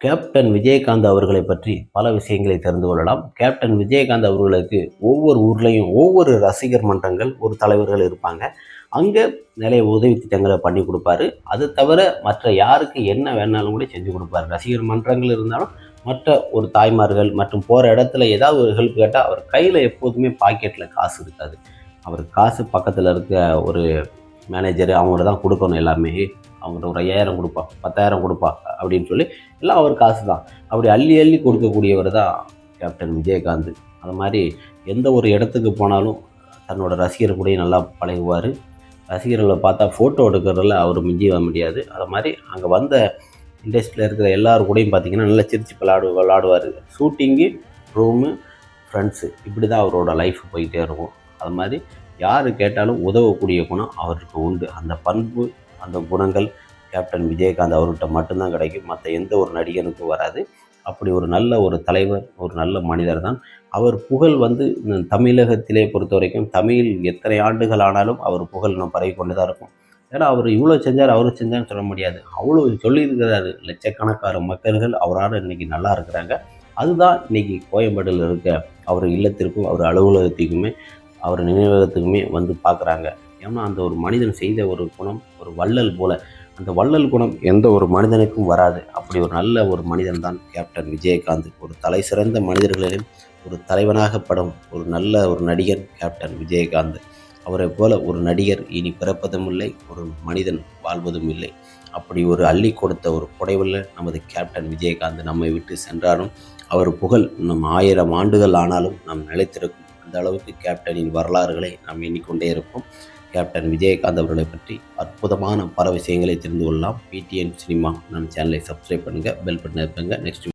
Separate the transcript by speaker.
Speaker 1: Captain Vijayakanth அவர்களை பற்றி பல விஷயங்களை தெரிந்து கொள்ளலாம். கேப்டன் விஜயகாந்த் அவர்களுக்கு ஒவ்வொரு ஊர்லேயும் ஒவ்வொரு ரசிகர் மன்றங்கள் ஒரு தலைவர்கள் இருப்பாங்க. அங்கே நிறைய உதவி திட்டங்களை பண்ணி கொடுப்பாரு. அது தவிர மற்ற யாருக்கு என்ன வேணாலும் கூட செஞ்சு கொடுப்பாரு. ரசிகர் மன்றங்கள் இருந்தாலும் மற்ற ஒரு தாய்மார்கள் மற்றும் போகிற இடத்துல ஏதாவது ஒரு ஹெல்ப் கேட்டால் அவர் கையில் எப்போதுமே பாக்கெட்டில் காசு இருக்காது. அவர் காசு பக்கத்தில் இருக்க ஒரு மேனேஜர் அவங்கள்ட்ட தான் கொடுக்கணும் எல்லாமே. அவங்கள்ட்ட ஒரு ஐயாயிரம் கொடுப்பா பத்தாயிரம் கொடுப்பா அப்படின்னு சொல்லி எல்லாம் அவர் காசு தான் அப்படி அள்ளி அள்ளி கொடுக்கக்கூடியவர் தான் கேப்டன் விஜயகாந்த். அது மாதிரி எந்த ஒரு இடத்துக்கு போனாலும் தன்னோட ரசிகர் கூடயும் நல்லா பழகுவார். ரசிகர்களை பார்த்தா ஃபோட்டோ எடுக்கிறதுல அவர் மிஞ்சி வர முடியாது. அது மாதிரி அங்கே வந்த இண்டஸ்ட்ரியில் இருக்கிற எல்லார் கூடயும் பார்த்தீங்கன்னா நல்லா சிரிச்சு விளாடு விளாடுவார். ஷூட்டிங்கு ரூமு ஃப்ரெண்ட்ஸு இப்படி தான் அவரோட லைஃப் போயிட்டே இருக்கும். அது மாதிரி யார் கேட்டாலும் உதவக்கூடிய குணம் அவருக்கு உண்டு. அந்த பண்பு அந்த குணங்கள் கேப்டன் விஜயகாந்த் அவர்கிட்ட மட்டும்தான் கிடைக்கும். மற்ற எந்த ஒரு நடிகனுக்கும் வராது. அப்படி ஒரு நல்ல ஒரு தலைவர் ஒரு நல்ல மனிதர் தான். அவர் புகழ் வந்து தமிழகத்திலே பொறுத்த வரைக்கும் தமிழ் எத்தனை ஆண்டுகள் ஆனாலும் அவர் புகழ் இன்னும் பரவி கொண்டு தான் இருக்கும். ஏன்னா அவர் இவ்வளோ செஞ்சார் அவர் செஞ்சார்னு சொல்ல முடியாது. அவ்வளோ சொல்லியிருக்கிறாரு லட்சக்கணக்கான மக்கள்கள். அவரால் இன்றைக்கி நல்லா இருக்கிறாங்க. அதுதான் இன்னைக்கு கோயம்பேட்டில் இருக்க அவர் இல்லத்திற்கும் அவர் அலுவலகத்துக்குமே அவர் நினைவகத்துக்குமே வந்து பார்க்குறாங்க. ஏன்னா அந்த ஒரு மனிதன் செய்த ஒரு குணம் ஒரு வள்ளல் போல. அந்த வள்ளல் குணம் எந்த ஒரு மனிதனுக்கும் வராது. அப்படி ஒரு நல்ல ஒரு மனிதன் தான் கேப்டன் விஜயகாந்த். ஒரு தலை சிறந்த மனிதர்களிலும் ஒரு தலைவனாக படம் ஒரு நல்ல ஒரு நடிகர் கேப்டன் விஜயகாந்த். அவரை போல ஒரு நடிகர் இனி பிறப்பதும் இல்லை ஒரு மனிதன் வாழ்வதும் இல்லை. அப்படி ஒரு அள்ளி கொடுத்த ஒரு புடைவில் நமது கேப்டன் விஜயகாந்த் நம்மை விட்டு சென்றாலும் அவர் புகழ் நம் ஆயிரம் ஆண்டுகள் ஆனாலும் நாம் நிலைத்திருக்கும் அந்த அளவுக்கு கேப்டனின் வரலாறுகளை நாம் எண்ணிக்கொண்டே இருப்போம். கேப்டன் விஜயகாந்த் அவர்களை பற்றி அற்புதமான பல விஷயங்களை தெரிந்து கொள்ளலாம். பிடிஎன் சினிமா நம் சேனலை சப்ஸ்கிரைப் பண்ணுங்கள் பெல் பட்டன் இருப்பேங்க நெக்ஸ்ட்